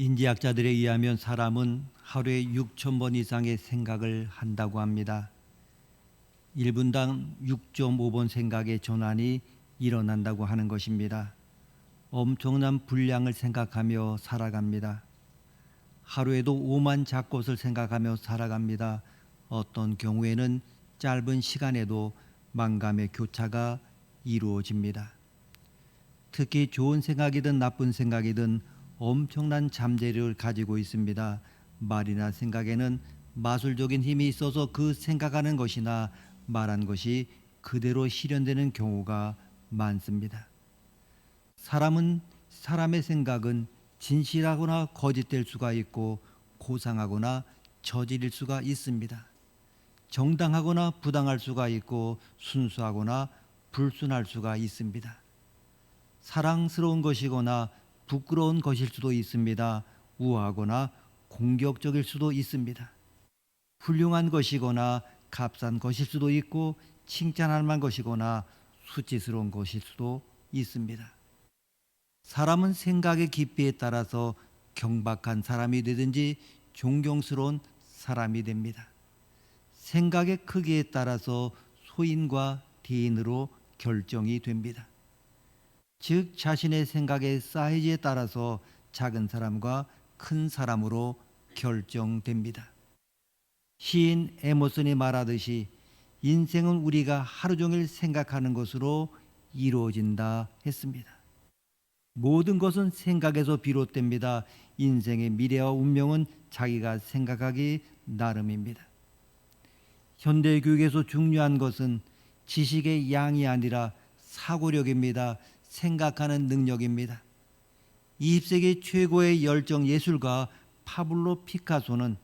인지학자들에 의하면 사람은 하루에 6천 번 이상의 생각을 한다고 합니다. 1분당 6.5번 생각의 전환이 일어난다고 하는 것입니다. 엄청난 분량을 생각하며 살아갑니다. 하루에도 5만 잡것을 생각하며 살아갑니다. 어떤 경우에는 짧은 시간에도 만감의 교차가 이루어집니다. 특히 좋은 생각이든 나쁜 생각이든 엄청난 잠재력을 가지고 있습니다. 말이나 생각에는 마술적인 힘이 있어서 그 생각하는 것이나 말한 것이 그대로 실현되는 경우가 많습니다. 사람은 사람의 생각은 진실하거나 거짓될 수가 있고 고상하거나 저질일 수가 있습니다. 정당하거나 부당할 수가 있고 순수하거나 불순할 수가 있습니다. 사랑스러운 것이거나 부끄러운 것일 수도 있습니다. 우아하거나 공격적일 수도 있습니다. 훌륭한 것이거나 값싼 것일 수도 있고 칭찬할 만한 것이거나 수치스러운 것일 수도 있습니다. 사람은 생각의 깊이에 따라서 경박한 사람이 되든지 존경스러운 사람이 됩니다. 생각의 크기에 따라서 소인과 대인으로 결정이 됩니다. 즉 자신의 생각의 사이즈에 따라서 작은 사람과 큰 사람으로 결정됩니다. 시인 에머슨이 말하듯이 인생은 우리가 하루 종일 생각하는 것으로 이루어진다 했습니다. 모든 것은 생각에서 비롯됩니다. 인생의 미래와 운명은 자기가 생각하기 나름입니다. 현대 교육에서 중요한 것은 지식의 양이 아니라 사고력입니다. 생각하는 능력입니다. 20세기 최고의 열정 예술가 파블로 피카소는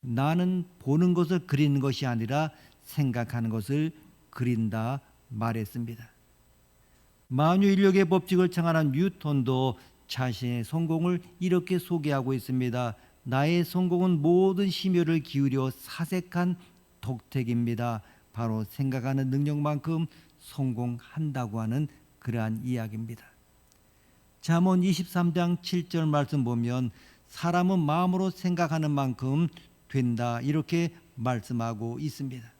나는 보는 것을 그리는 것이 아니라 생각하는 것을 그린다 말했습니다. 만유 인력의 법칙을 창안한 뉴턴도 자신의 성공을 이렇게 소개하고 있습니다. 나의 성공은 모든 심혈을 기울여 사색한 독택입니다. 바로 생각하는 능력만큼 성공한다고 하는 그러한 이야기입니다. 잠언 23장 7절 말씀 보면 사람은 마음으로 생각하는 만큼 된다 이렇게 말씀하고 있습니다.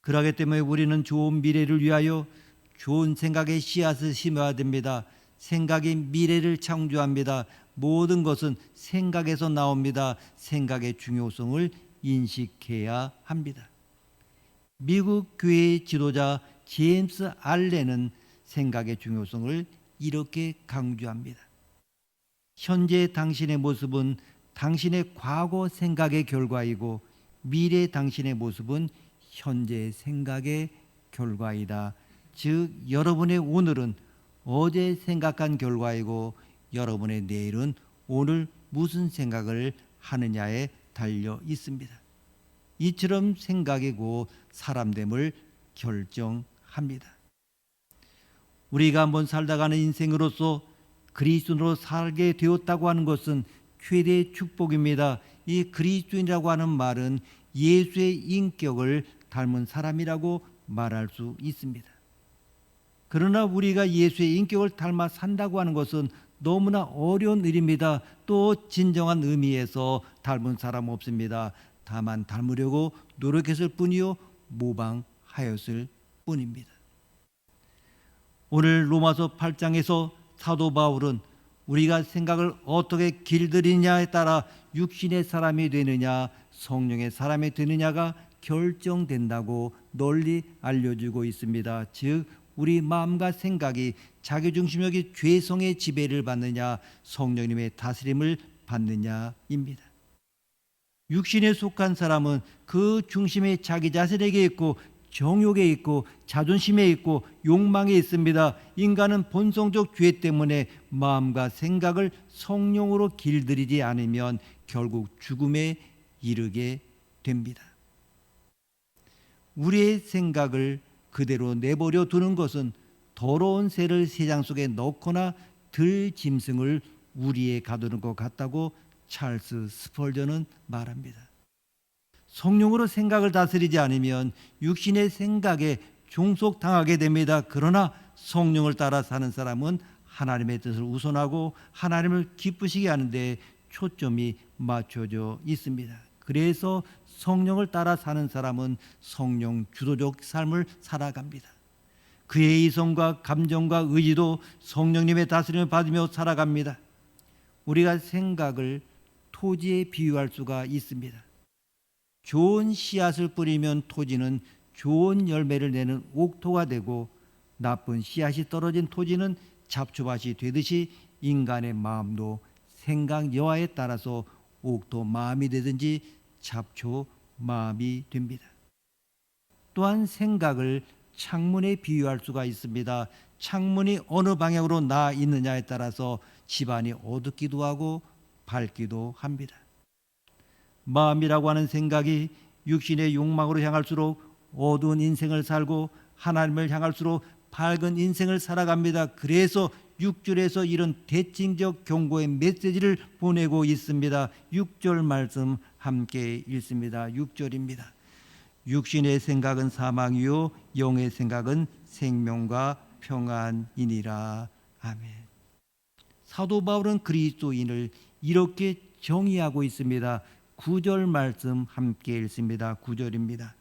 그러기 때문에 우리는 좋은 미래를 위하여 좋은 생각의 씨앗을 심어야 됩니다. 생각이 미래를 창조합니다. 모든 것은 생각에서 나옵니다. 생각의 중요성을 인식해야 합니다. 미국 교회의 지도자 제임스 알렌은 생각의 중요성을 이렇게 강조합니다. 현재 당신의 모습은 당신의 과거 생각의 결과이고 미래 당신의 모습은 현재 생각의 결과이다. 즉 여러분의 오늘은 어제 생각한 결과이고 여러분의 내일은 오늘 무슨 생각을 하느냐에 달려 있습니다. 이처럼 생각이고 사람됨을 결정합니다. 우리가 한번 살다가는 인생으로서 그리스도로 살게 되었다고 하는 것은 최대의 축복입니다. 이 그리스도인이라고 하는 말은 예수의 인격을 닮은 사람이라고 말할 수 있습니다. 그러나 우리가 예수의 인격을 닮아 산다고 하는 것은 너무나 어려운 일입니다. 또 진정한 의미에서 닮은 사람 없습니다. 다만 닮으려고 노력했을 뿐이요 모방하였을 뿐입니다. 오늘 로마서 8장에서 사도 바울은 우리가 생각을 어떻게 길들이냐에 따라 육신의 사람이 되느냐 성령의 사람이 되느냐가 결정된다고 널리 알려주고 있습니다. 즉 우리 마음과 생각이 자기 중심력이 죄성의 지배를 받느냐 성령님의 다스림을 받느냐입니다. 육신에 속한 사람은 그 중심에 자기 자신에게 있고 정욕에 있고 자존심에 있고 욕망에 있습니다. 인간은 본성적 죄 때문에 마음과 생각을 성령으로 길들이지 않으면 결국 죽음에 이르게 됩니다. 우리의 생각을 그대로 내버려 두는 것은 더러운 새를 세상 속에 넣거나 들 짐승을 우리에 가두는 것 같다고 찰스 스펄전은 말합니다. 성령으로 생각을 다스리지 않으면 육신의 생각에 종속당하게 됩니다. 그러나 성령을 따라 사는 사람은 하나님의 뜻을 우선하고 하나님을 기쁘시게 하는데 초점이 맞춰져 있습니다. 그래서 성령을 따라 사는 사람은 성령 주도적 삶을 살아갑니다. 그의 이성과 감정과 의지도 성령님의 다스림을 받으며 살아갑니다. 우리가 생각을 토지에 비유할 수가 있습니다. 좋은 씨앗을 뿌리면 토지는 좋은 열매를 내는 옥토가 되고 나쁜 씨앗이 떨어진 토지는 잡초밭이 되듯이 인간의 마음도 생각 여하에 따라서 옥토 마음이 되든지 잡초 마음이 됩니다. 또한 생각을 창문에 비유할 수가 있습니다. 창문이 어느 방향으로 나 있느냐에 따라서 집안이 어둡기도 하고 밝기도 합니다. 마음이라고 하는 생각이 육신의 욕망으로 향할수록 어두운 인생을 살고 하나님을 향할수록 밝은 인생을 살아갑니다. 그래서 6절에서 이런 대칭적 경고의 메시지를 보내고 있습니다. 6절 말씀 함께 읽습니다. 6절입니다. 육신의 생각은 사망이요 영의 생각은 생명과 평안이니라. 아멘. 사도 바울은 그리스도인을 이렇게 정의하고 있습니다. 9절 말씀 함께 읽습니다. 9절입니다.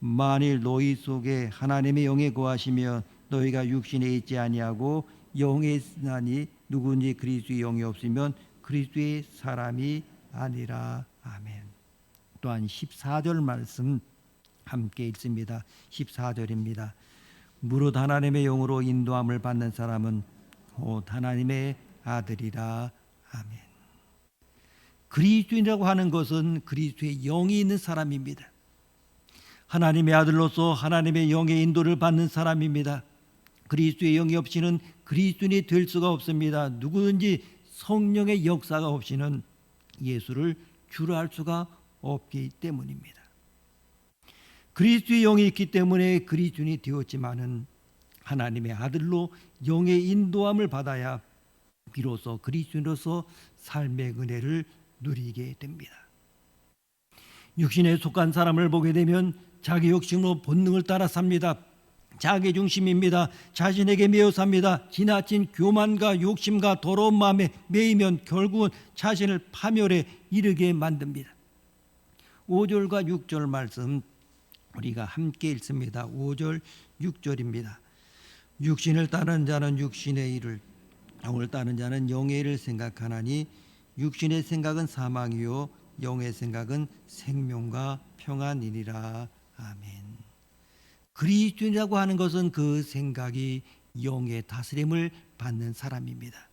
만일 너희 속에 하나님의 영에 거하시며 너희가 육신에 있지 아니하고 영에 있나니 누구니 그리스도의 영이 없으면 그리스도의 사람이 아니라 아멘. 또한 14절 말씀 함께 읽습니다. 14절입니다. 무릇 하나님의 영으로 인도함을 받는 사람은 곧 하나님의 아들이라 아멘. 그리스도인이라고 하는 것은 그리스도의 영이 있는 사람입니다. 하나님의 아들로서 하나님의 영의 인도를 받는 사람입니다. 그리스도의 영이 없이는 그리스도인이 될 수가 없습니다. 누구든지 성령의 역사가 없이는 예수를 주로 할 수가 없기 때문입니다. 그리스도의 영이 있기 때문에 그리스도인이 되었지만은 하나님의 아들로 영의 인도함을 받아야 비로소 그리스도인으로서 삶의 은혜를 누리게 됩니다. 육신에 속한 사람을 보게 되면 자기 욕심으로 본능을 따라 삽니다. 자기 중심입니다. 자신에게 매여 삽니다. 지나친 교만과 욕심과 더러운 마음에 매이면 결국은 자신을 파멸에 이르게 만듭니다. 5절과 6절 말씀 우리가 함께 읽습니다. 5절 6절입니다. 육신을 따르는 자는 육신의 일을 영을 따르는 자는 영의 일을 생각하나니 육신의 생각은 사망이요 영의 생각은 생명과 평안이니라. 아멘. 그리스도인이라고 하는 것은 그 생각이 영의 다스림을 받는 사람입니다.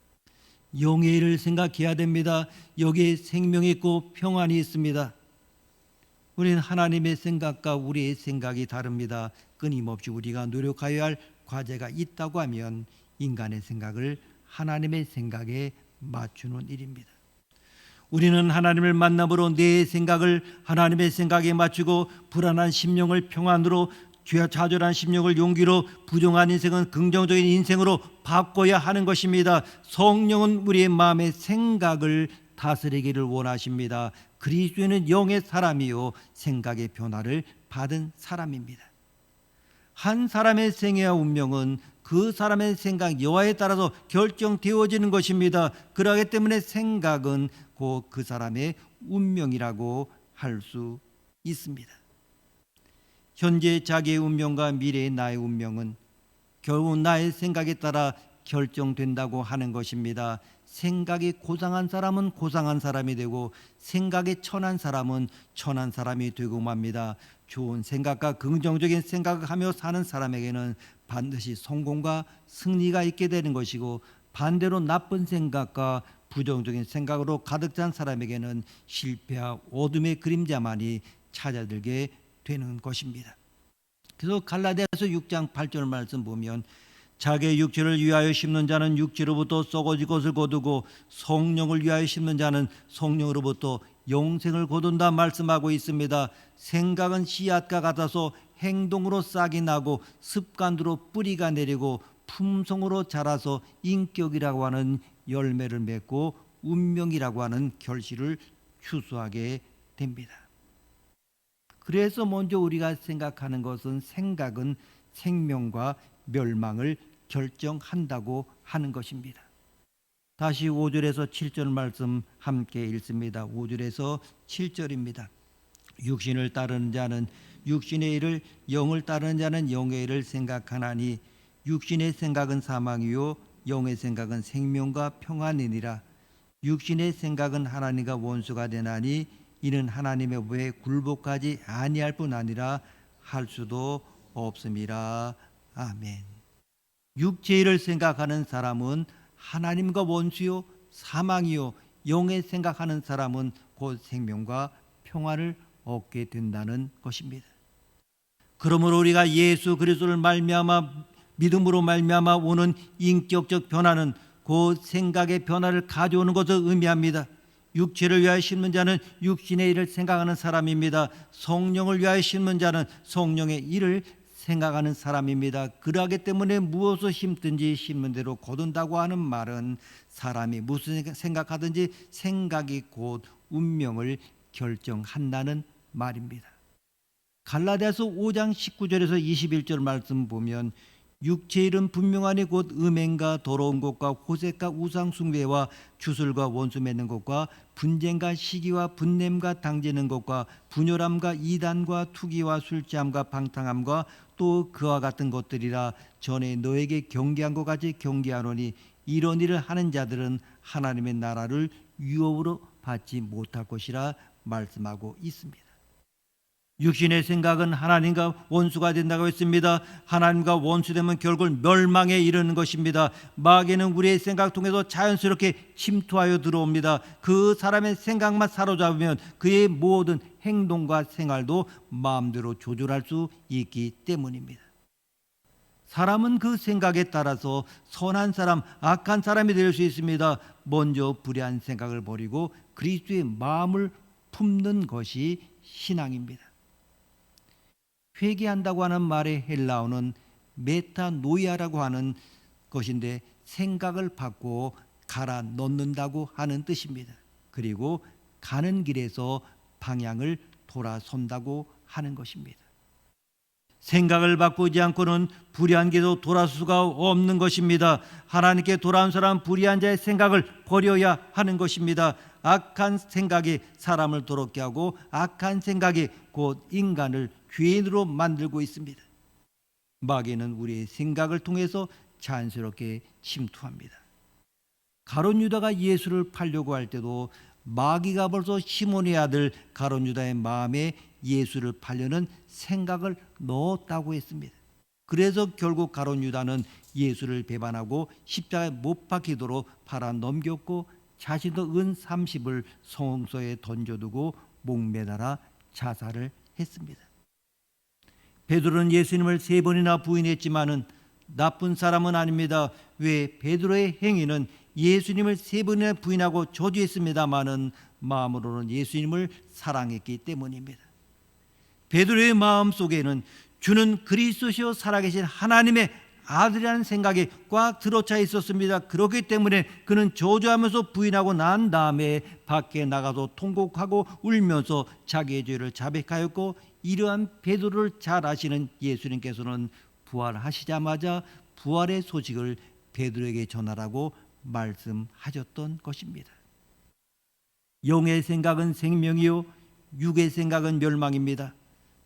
영의 일을 생각해야 됩니다. 여기에 생명이 있고 평안이 있습니다. 우리는 하나님의 생각과 우리의 생각이 다릅니다. 끊임없이 우리가 노력하여야 할 과제가 있다고 하면 인간의 생각을 하나님의 생각에 맞추는 일입니다. 우리는 하나님을 만남으로 내 생각을 하나님의 생각에 맞추고 불안한 심령을 평안으로 좌절한 심령을 용기로 부정한 인생은 긍정적인 인생으로 바꿔야 하는 것입니다. 성령은 우리의 마음의 생각을 다스리기를 원하십니다. 그리스도는 영의 사람이요 생각의 변화를 받은 사람입니다. 한 사람의 생애와 운명은 그 사람의 생각 여하에 따라서 결정되어지는 것입니다. 그러기 때문에 생각은 곧 그 사람의 운명이라고 할 수 있습니다. 현재 자기의 운명과 미래의 나의 운명은 결국 나의 생각에 따라 결정된다고 하는 것입니다. 생각이 고상한 사람은 고상한 사람이 되고 생각이 천한 사람은 천한 사람이 되고 맙니다. 좋은 생각과 긍정적인 생각을 하며 사는 사람에게는 반드시 성공과 승리가 있게 되는 것이고 반대로 나쁜 생각과 부정적인 생각으로 가득 찬 사람에게는 실패와 어둠의 그림자만이 찾아들게 되는 것입니다. 그래서 갈라디아서 6장 8절 말씀 보면 자기의 육체를 위하여 심는 자는 육체로부터 썩어질 것을 거두고 성령을 위하여 심는 자는 성령으로부터 영생을 거둔다 말씀하고 있습니다. 생각은 씨앗과 같아서 행동으로 싹이 나고 습관으로 뿌리가 내리고 품성으로 자라서 인격이라고 하는 열매를 맺고 운명이라고 하는 결실을 추수하게 됩니다. 그래서 먼저 우리가 생각하는 것은 생각은 생명과 멸망을 결정한다고 하는 것입니다. 다시 5절에서 7절 말씀 함께 읽습니다. 5절에서 7절입니다. 육신을 따르는 자는 육신의 일을 영을 따르는 자는 영의 일을 생각하나니 육신의 생각은 사망이요 영의 생각은 생명과 평안이니라 육신의 생각은 하나님과 원수가 되나니 이는 하나님의 법에 굴복하지 아니할 뿐 아니라 할 수도 없음이라 아멘. 일을 생각하는 사람은 하나님과 원수요 사망이요 영의 생각하는 사람은 곧 생명과 평안을 얻게 된다는 것입니다. 그러므로 우리가 예수 그리스도를 말미암아 믿음으로 말미암아 오는 인격적 변화는 곧 생각의 변화를 가져오는 것을 의미합니다. 육체를 위하여 심는 자는 육신의 일을 생각하는 사람입니다. 성령을 위하여 심는 자는 성령의 일을 생각하는 사람입니다. 그러하기 때문에 무엇을 심든지 심는 대로 거둔다고 하는 말은 사람이 무슨 생각하든지 생각이 곧 운명을 결정한다는 말입니다. 갈라디아서 5장 19절에서 21절 말씀 보면 육체 일은 분명하니 곧 음행과 더러운 것과 호색과 우상 숭배와 주술과 원수 맺는 것과 분쟁과 시기와 분냄과 당지는 것과 분열함과 이단과 투기와 술취함과 방탕함과 또 그와 같은 것들이라 전에 너에게 경계한 것 같이 경계하노니 이런 일을 하는 자들은 하나님의 나라를 유업으로 받지 못할 것이라 말씀하고 있습니다. 육신의 생각은 하나님과 원수가 된다고 했습니다. 하나님과 원수되면 결국 멸망에 이르는 것입니다. 마귀는 우리의 생각 통해서 자연스럽게 침투하여 들어옵니다. 그 사람의 생각만 사로잡으면 그의 모든 행동과 생활도 마음대로 조절할 수 있기 때문입니다. 사람은 그 생각에 따라서 선한 사람, 악한 사람이 될 수 있습니다. 먼저 불의한 생각을 버리고 그리스도의 마음을 품는 것이 신앙입니다. 회개한다고 하는 말의 헬라어는 메타노이아라고 하는 것인데 생각을 바꾸어 갈아 넣는다고 하는 뜻입니다. 그리고 가는 길에서 방향을 돌아선다고 하는 것입니다. 생각을 바꾸지 않고는 불의한 길로 돌아설 수가 없는 것입니다. 하나님께 돌아온 사람 불의한 자의 생각을 버려야 하는 것입니다. 악한 생각이 사람을 더럽게 하고 악한 생각이 곧 인간을 죄인으로 만들고 있습니다. 마귀는 우리의 생각을 통해서 자연스럽게 침투합니다. 가론 유다가 예수를 팔려고 할 때도 마귀가 벌써 시몬의 아들 가론 유다의 마음에 예수를 팔려는 생각을 넣었다고 했습니다. 그래서 결국 가론 유다는 예수를 배반하고 십자가에 못 박히도록 팔아 넘겼고 자신도 은 30을 성소에 던져두고 목매달아 자살을 했습니다. 베드로는 예수님을 세 번이나 부인했지만은 나쁜 사람은 아닙니다. 왜 베드로의 행위는 예수님을 세 번이나 부인하고 저주했습니다마는 마음으로는 예수님을 사랑했기 때문입니다. 베드로의 마음 속에는 주는 그리스도시요 살아계신 하나님의 아들이라는 생각이 꽉 들어차 있었습니다. 그렇기 때문에 그는 저주하면서 부인하고 난 다음에 밖에 나가서 통곡하고 울면서 자기의 죄를 자백하였고 이러한 베드로를 잘 아시는 예수님께서는 부활하시자마자 부활의 소식을 베드로에게 전하라고 말씀하셨던 것입니다. 영의 생각은 생명이요 육의 생각은 멸망입니다.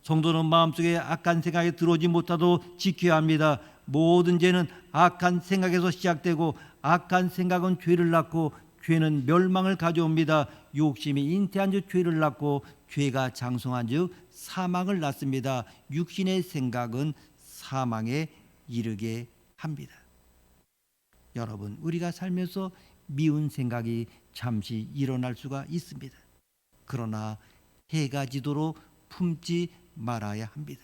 성도는 마음속에 악한 생각이 들어오지 못하도록 지켜야 합니다. 모든 죄는 악한 생각에서 시작되고 악한 생각은 죄를 낳고 죄는 멸망을 가져옵니다. 욕심이 잉태한 즉 죄를 낳고 죄가 장성한 즉 사망을 낳습니다. 육신의 생각은 사망에 이르게 합니다. 여러분, 우리가 살면서 미운 생각이 잠시 일어날 수가 있습니다. 그러나 해가 지도록 품지 말아야 합니다.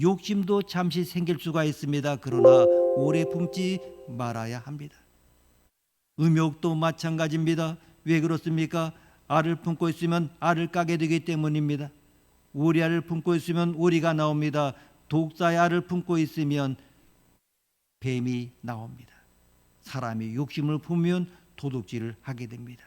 욕심도 잠시 생길 수가 있습니다. 그러나 오래 품지 말아야 합니다. 음욕도 마찬가지입니다. 왜 그렇습니까? 알을 품고 있으면 알을 까게 되기 때문입니다. 오리알을 품고 있으면 오리가 나옵니다. 독사의 알을 품고 있으면 뱀이 나옵니다. 사람이 욕심을 품으면 도둑질을 하게 됩니다.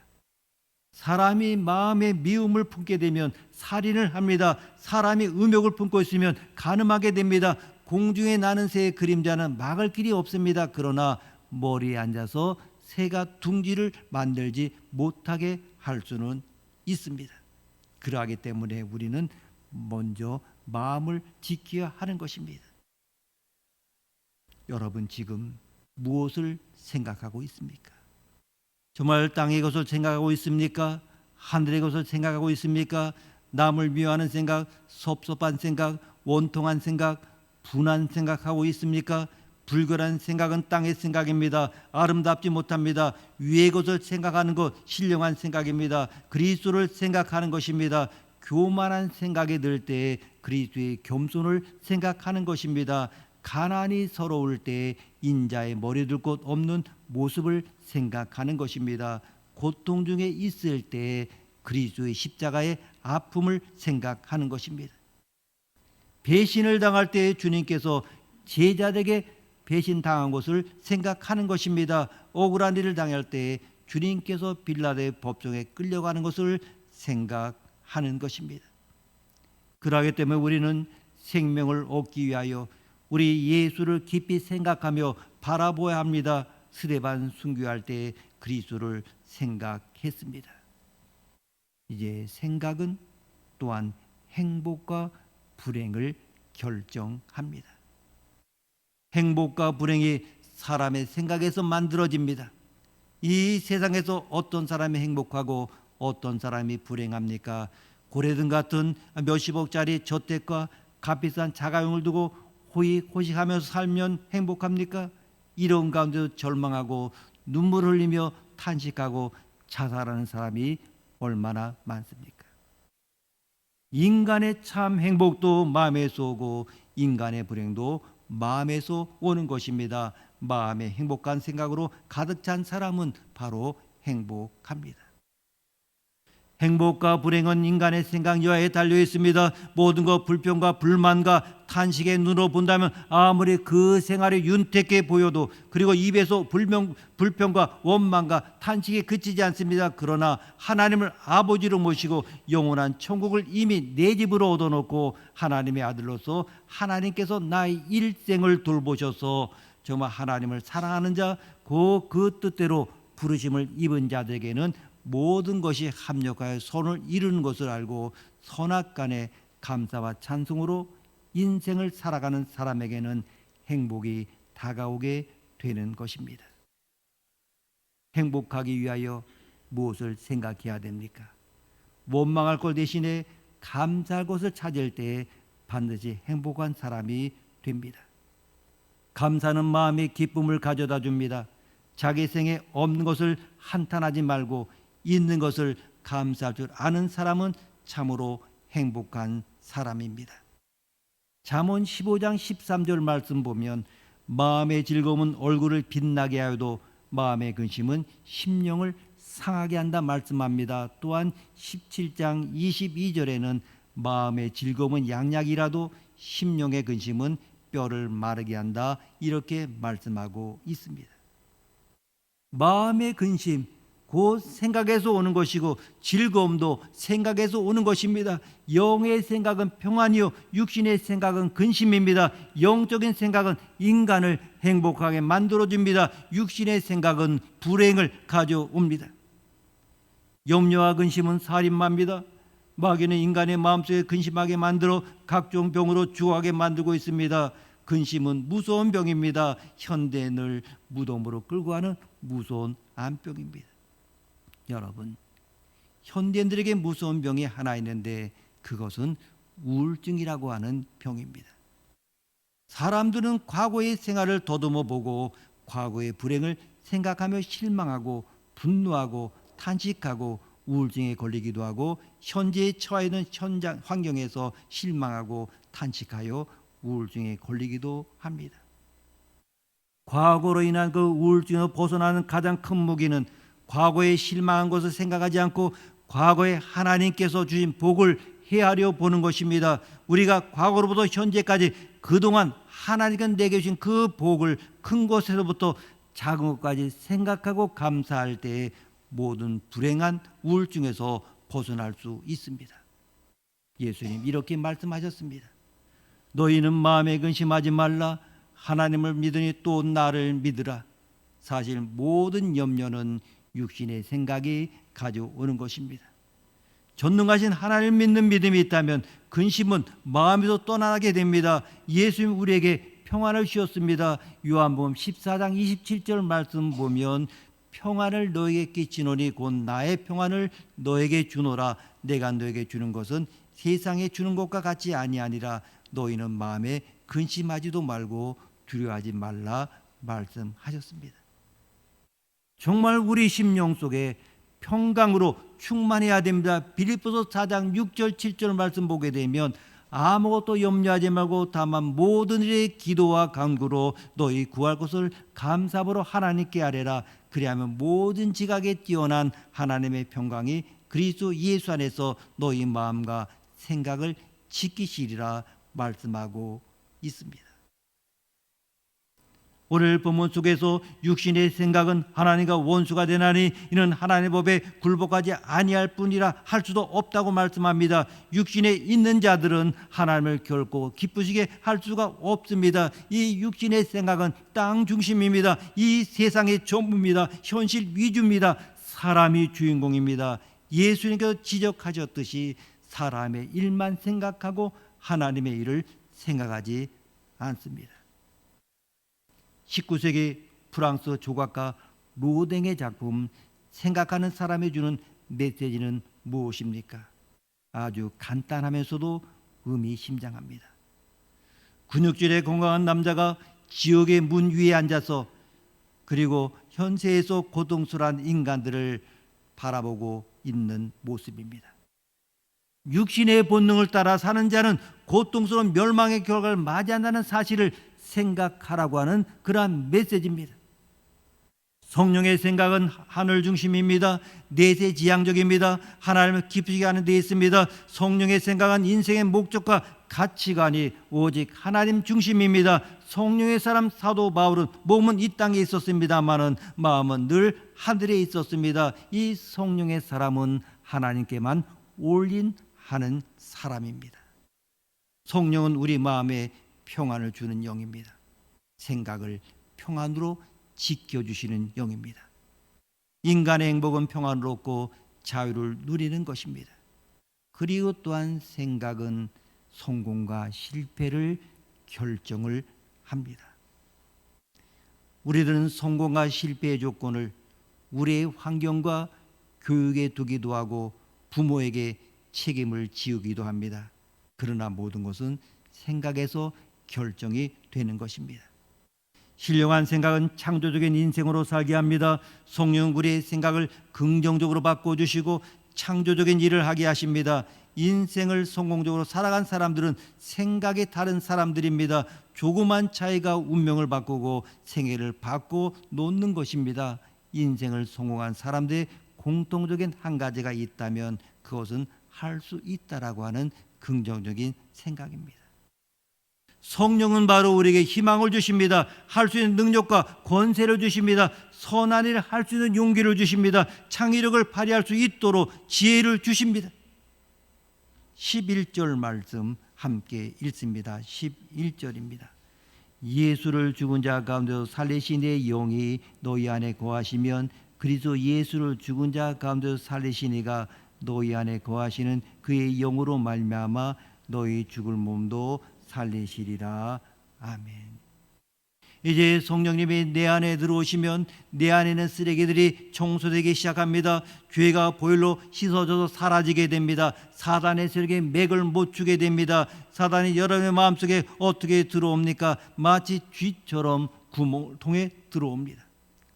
사람이 마음에 미움을 품게 되면 살인을 합니다. 사람이 음욕을 품고 있으면 간음하게 됩니다. 공중에 나는 새의 그림자는 막을 길이 없습니다. 그러나 머리에 앉아서 새가 둥지를 만들지 못하게 할 수는 있습니다. 그러하기 때문에 우리는 먼저 마음을 지켜야 하는 것입니다. 여러분 지금 무엇을 생각하고 있습니까? 정말 땅의 것을 생각하고 있습니까? 하늘의 것을 생각하고 있습니까? 남을 미워하는 생각, 섭섭한 생각, 원통한 생각, 분한 생각하고 있습니까? 불결한 생각은 땅의 생각입니다. 아름답지 못합니다. 위의 것을 생각하는 것 신령한 생각입니다. 그리스도를 생각하는 것입니다. 교만한 생각이 들 때에 그리스도의 겸손을 생각하는 것입니다. 가난이 서러울 때에 인자의 머리 둘 곳 없는 모습을 생각하는 것입니다. 고통 중에 있을 때에 그리스도의 십자가의 아픔을 생각하는 것입니다. 배신을 당할 때에 주님께서 제자들에게 배신 당한 것을 생각하는 것입니다. 억울한 일을 당할 때에 주님께서 빌라도의 법정에 끌려가는 것을 생각하는 것입니다. 그러하기 때문에 우리는 생명을 얻기 위하여 우리 예수를 깊이 생각하며 바라보아야 합니다. 스데반 순교할 때 그리스도를 생각했습니다. 이제 생각은 또한 행복과 불행을 결정합니다. 행복과 불행이 사람의 생각에서 만들어집니다. 이 세상에서 어떤 사람이 행복하고 어떤 사람이 불행합니까? 고래등 같은 몇십억짜리 저택과 값비싼 자가용을 두고 호의호식하면서 살면 행복합니까? 이런 가운데도 절망하고 눈물 흘리며 탄식하고 자살하는 사람이 얼마나 많습니까? 인간의 참 행복도 마음에서 오고 인간의 불행도 마음에서 오는 것입니다. 마음에 행복한 생각으로 가득 찬 사람은 바로 행복합니다. 행복과 불행은 인간의 생각 여하에 달려 있습니다. 모든 것 불평과 불만과 탄식의 눈으로 본다면 아무리 그 생활이 윤택해 보여도 그리고 입에서 불명, 불평과 원망과 탄식이 그치지 않습니다. 그러나 하나님을 아버지로 모시고 영원한 천국을 이미 내 집으로 얻어놓고 하나님의 아들로서 하나님께서 나의 일생을 돌보셔서 정말 하나님을 사랑하는 자, 그, 그 뜻대로 부르심을 입은 자들에게는 모든 것이 합력하여 선을 이루는 것을 알고 선악 간의 감사와 찬송으로 인생을 살아가는 사람에게는 행복이 다가오게 되는 것입니다. 행복하기 위하여 무엇을 생각해야 됩니까? 원망할 것 대신에 감사할 것을 찾을 때에 반드시 행복한 사람이 됩니다. 감사는 마음의 기쁨을 가져다 줍니다. 자기 생에 없는 것을 한탄하지 말고 있는 것을 감사할 줄 아는 사람은 참으로 행복한 사람입니다. 잠언 15장 13절 말씀 보면 마음의 즐거움은 얼굴을 빛나게 하여도 마음의 근심은 심령을 상하게 한다 말씀합니다. 또한 17장 22절에는 마음의 즐거움은 양약이라도 심령의 근심은 뼈를 마르게 한다 이렇게 말씀하고 있습니다. 마음의 근심 곧 생각에서 오는 것이고 즐거움도 생각에서 오는 것입니다. 영의 생각은 평안이요 육신의 생각은 근심입니다. 영적인 생각은 인간을 행복하게 만들어 줍니다. 육신의 생각은 불행을 가져옵니다. 염려와 근심은 살인마입니다. 마귀는 인간의 마음속에 근심하게 만들어 각종 병으로 죽어가게 만들고 있습니다. 근심은 무서운 병입니다. 현대인을 무덤으로 끌고 가는 무서운 암병입니다. 여러분, 현대인들에게 무서운 병이 하나 있는데 그것은 우울증이라고 하는 병입니다. 사람들은 과거의 생활을 더듬어 보고 과거의 불행을 생각하며 실망하고 분노하고 탄식하고 우울증에 걸리기도 하고 현재에 처해 있는 현장 환경에서 실망하고 탄식하여 우울증에 걸리기도 합니다. 과거로 인한 그 우울증을 벗어나는 가장 큰 무기는 과거에 실망한 것을 생각하지 않고 과거에 하나님께서 주신 복을 헤아려 보는 것입니다. 우리가 과거로부터 현재까지 그동안 하나님께 내게 주신 그 복을 큰 것에서부터 작은 것까지 생각하고 감사할 때에 모든 불행한 우울증에서 벗어날 수 있습니다. 예수님 이렇게 말씀하셨습니다. 너희는 마음에 근심하지 말라 하나님을 믿으니 또 나를 믿으라 사실 모든 염려는 육신의 생각이 가져오는 것입니다. 전능하신 하나님을 믿는 믿음이 있다면 근심은 마음에서 떠나게 됩니다. 예수님 우리에게 평안을 주셨습니다. 요한복음 14장 27절 말씀 보면 평안을 너에게 끼치노니 곧 나의 평안을 너에게 주노라 내가 너에게 주는 것은 세상에 주는 것과 같이 아니하니라 너희는 마음에 근심하지도 말고 두려워하지 말라 말씀하셨습니다. 정말 우리 심령 속에 평강으로 충만해야 됩니다. 빌립보서 4장 6절 7절 말씀 보게 되면 아무것도 염려하지 말고 다만 모든 일에 기도와 간구로 너희 구할 것을 감사함으로 하나님께 아뢰라. 그리하면 모든 지각에 뛰어난 하나님의 평강이 그리스도 예수 안에서 너희 마음과 생각을 지키시리라 말씀하고 있습니다. 오늘 본문 속에서 육신의 생각은 하나님과 원수가 되나니 이는 하나님의 법에 굴복하지 아니할 뿐이라 할 수도 없다고 말씀합니다. 육신에 있는 자들은 하나님을 결코 기쁘시게 할 수가 없습니다. 이 육신의 생각은 땅 중심입니다. 이 세상의 전부입니다. 현실 위주입니다. 사람이 주인공입니다. 예수님께서 지적하셨듯이 사람의 일만 생각하고 하나님의 일을 생각하지 않습니다. 19세기 프랑스 조각가 로댕의 작품 생각하는 사람이 주는 메시지는 무엇입니까? 아주 간단하면서도 의미심장합니다. 근육질의 건강한 남자가 지옥의 문 위에 앉아서 그리고 현세에서 고통스러운 인간들을 바라보고 있는 모습입니다. 육신의 본능을 따라 사는 자는 고통스러운 멸망의 결과를 맞이한다는 사실을 생각하라고 하는 그러한 메시지입니다. 성령의 생각은 하늘 중심입니다. 내세 지향적입니다. 하나님을 기쁘시게 하는 데 있습니다. 성령의 생각은 인생의 목적과 가치관이 오직 하나님 중심입니다. 성령의 사람 사도 바울은 몸은 이 땅에 있었습니다만은 마음은 늘 하늘에 있었습니다. 이 성령의 사람은 하나님께만 올인하는 사람입니다. 성령은 우리 마음에 평안을 주는 영입니다. 생각을 평안으로 지켜주시는 영입니다. 인간의 행복은 평안을 얻고 자유를 누리는 것입니다. 그리고 또한 생각은 성공과 실패를 결정을 합니다. 우리들은 성공과 실패의 조건을 우리의 환경과 교육에 두기도 하고 부모에게 책임을 지우기도 합니다. 그러나 모든 것은 생각에서 결정이 되는 것입니다. 신령한 생각은 창조적인 인생으로 살게 합니다. 성령 우리의 생각을 긍정적으로 바꿔 주시고 창조적인 일을 하게 하십니다. 인생을 성공적으로 살아간 사람들은 생각이 다른 사람들입니다. 조그만 차이가 운명을 바꾸고 생애를 바꿔 놓는 것입니다. 인생을 성공한 사람들의 공통적인 한 가지가 있다면 그것은 할 수 있다라고 하는 긍정적인 생각입니다. 성령은 바로 우리에게 희망을 주십니다. 할 수 있는 능력과 권세를 주십니다. 선한 일을 할 수 있는 용기를 주십니다. 창의력을 발휘할 수 있도록 지혜를 주십니다. 11절 말씀 함께 읽습니다. 11절입니다. 예수를 죽은 자 가운데서 살리신 이의 영이 너희 안에 거하시면 그리스도 예수를 죽은 자 가운데서 살리신 이가 너희 안에 거하시는 그의 영으로 말미암아 너희 죽을 몸도 살리시리라. 아멘. 이제 성령님이 내 안에 들어오시면 내 안에는 쓰레기들이 청소되기 시작합니다. 죄가 보일로 씻어져서 사라지게 됩니다. 사단의 세력에 맥을 못 주게 됩니다. 사단이 여러분의 마음속에 어떻게 들어옵니까? 마치 쥐처럼 구멍을 통해 들어옵니다.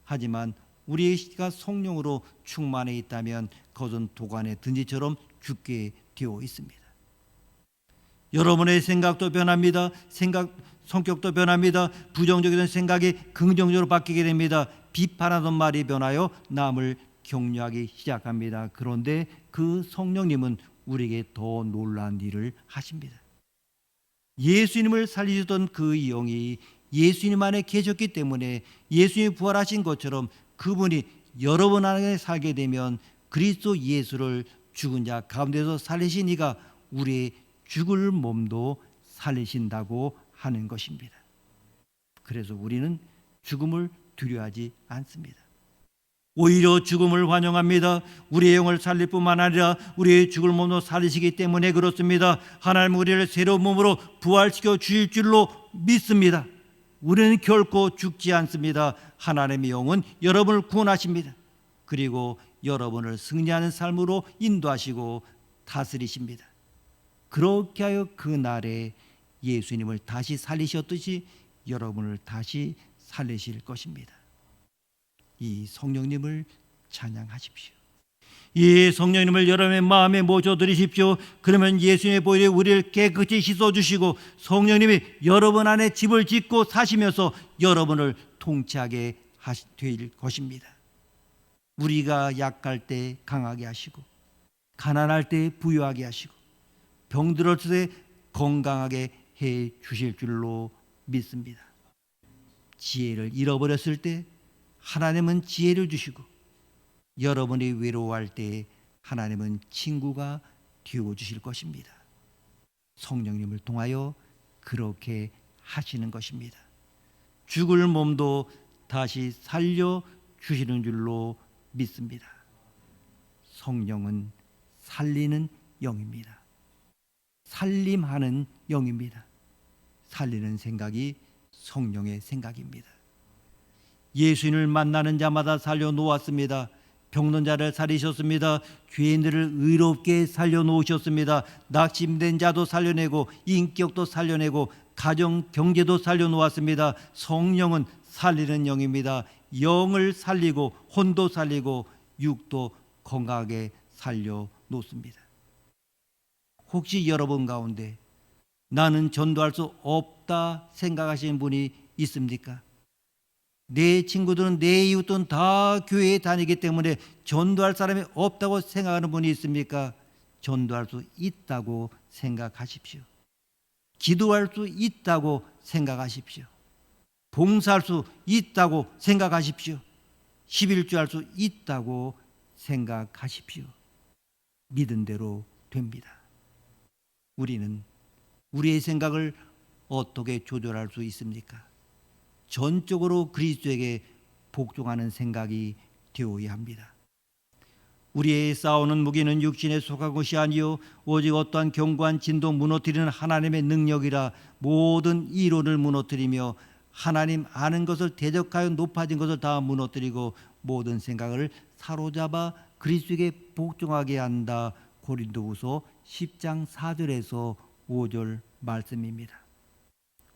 하지만 우리의 시가 성령으로 충만해 있다면 그것은 도관의 든지처럼 죽게 되어 있습니다. 여러분의 생각도 변합니다. 생각 성격도 변합니다. 부정적인 생각이 긍정적으로 바뀌게 됩니다. 비판하던 말이 변하여 남을 격려하기 시작합니다. 그런데 그 성령님은 우리에게 더 놀라운 일을 하십니다. 예수님을 살리셨던 그 영이 예수님 안에 계셨기 때문에 예수님이 부활하신 것처럼 그분이 여러분 안에 살게 되면 그리스도 예수를 죽은 자 가운데서 살리신 이가 우리의 죽을 몸도 살리신다고 하는 것입니다. 그래서 우리는 죽음을 두려워하지 않습니다. 오히려 죽음을 환영합니다. 우리의 영을 살릴 뿐만 아니라 우리의 죽을 몸도 살리시기 때문에 그렇습니다. 하나님 우리를 새로운 몸으로 부활시켜 주실 줄로 믿습니다. 우리는 결코 죽지 않습니다. 하나님의 영은 여러분을 구원하십니다. 그리고 여러분을 승리하는 삶으로 인도하시고 다스리십니다. 그렇게 하여 그 날에 예수님을 다시 살리셨듯이 여러분을 다시 살리실 것입니다. 이 성령님을 찬양하십시오. 이 성령님을 여러분의 마음에 모셔드리십시오. 그러면 예수님의 보혈이 우리를 깨끗이 씻어주시고 성령님이 여러분 안에 집을 짓고 사시면서 여러분을 통치하게 될 것입니다. 우리가 약할 때 강하게 하시고 가난할 때 부유하게 하시고 병들었을 때 건강하게 해 주실 줄로 믿습니다. 지혜를 잃어버렸을 때 하나님은 지혜를 주시고 여러분이 외로워할 때 하나님은 친구가 되어 주실 것입니다. 성령님을 통하여 그렇게 하시는 것입니다. 죽을 몸도 다시 살려 주시는 줄로 믿습니다. 성령은 살리는 영입니다. 살림하는 영입니다. 살리는 생각이 성령의 생각입니다. 예수님을 만나는 자마다 살려 놓았습니다. 병든 자를 살리셨습니다. 죄인들을 의롭게 살려 놓으셨습니다. 낙심된 자도 살려내고 인격도 살려내고 가정 경제도 살려 놓았습니다. 성령은 살리는 영입니다. 영을 살리고 혼도 살리고 육도 건강하게 살려 놓습니다. 혹시 여러분 가운데 나는 전도할 수 없다 생각하시는 분이 있습니까? 내 친구들은 내 이웃들은 다 교회에 다니기 때문에 전도할 사람이 없다고 생각하는 분이 있습니까? 전도할 수 있다고 생각하십시오. 기도할 수 있다고 생각하십시오. 봉사할 수 있다고 생각하십시오. 11주 할 수 있다고 생각하십시오. 믿은 대로 됩니다. 우리는 우리의 생각을 어떻게 조절할 수 있습니까? 전적으로 그리스도에게 복종하는 생각이 되어야 합니다. 우리의 싸우는 무기는 육신에 속한 것이 아니요 오직 어떠한 견고한 진도 무너뜨리는 하나님의 능력이라 모든 이론을 무너뜨리며 하나님 아는 것을 대적하여 높아진 것을 다 무너뜨리고 모든 생각을 사로잡아 그리스도에게 복종하게 한다. 고린도후서 10장 4절에서 5절 말씀입니다.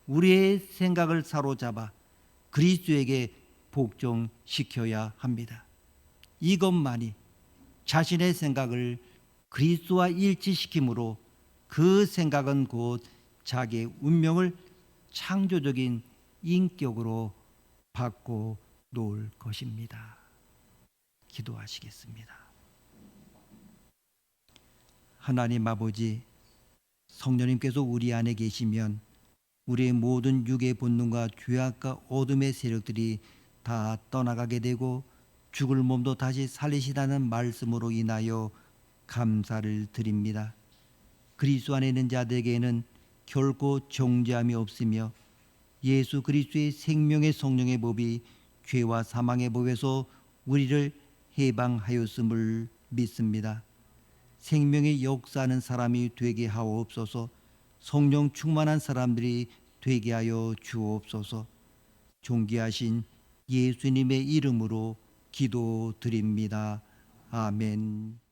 우리의 생각을 사로잡아 그리스도에게 복종시켜야 합니다. 이것만이 자신의 생각을 그리스도와 일치시키므로 그 생각은 곧 자기의 운명을 창조적인 인격으로 바꿔 놓을 것입니다. 기도하시겠습니다. 하나님 아버지 성령님께서 우리 안에 계시면 우리의 모든 육의 본능과 죄악과 어둠의 세력들이 다 떠나가게 되고 죽을 몸도 다시 살리시다는 말씀으로 인하여 감사를 드립니다. 그리스도 안에 있는 자들에게는 결코 정죄함이 없으며 예수 그리스도의 생명의 성령의 법이 죄와 사망의 법에서 우리를 해방하였음을 믿습니다. 생명의 역사하는 사람이 되게 하옵소서. 성령 충만한 사람들이 되게 하여 주옵소서. 존귀하신 예수님의 이름으로 기도드립니다. 아멘.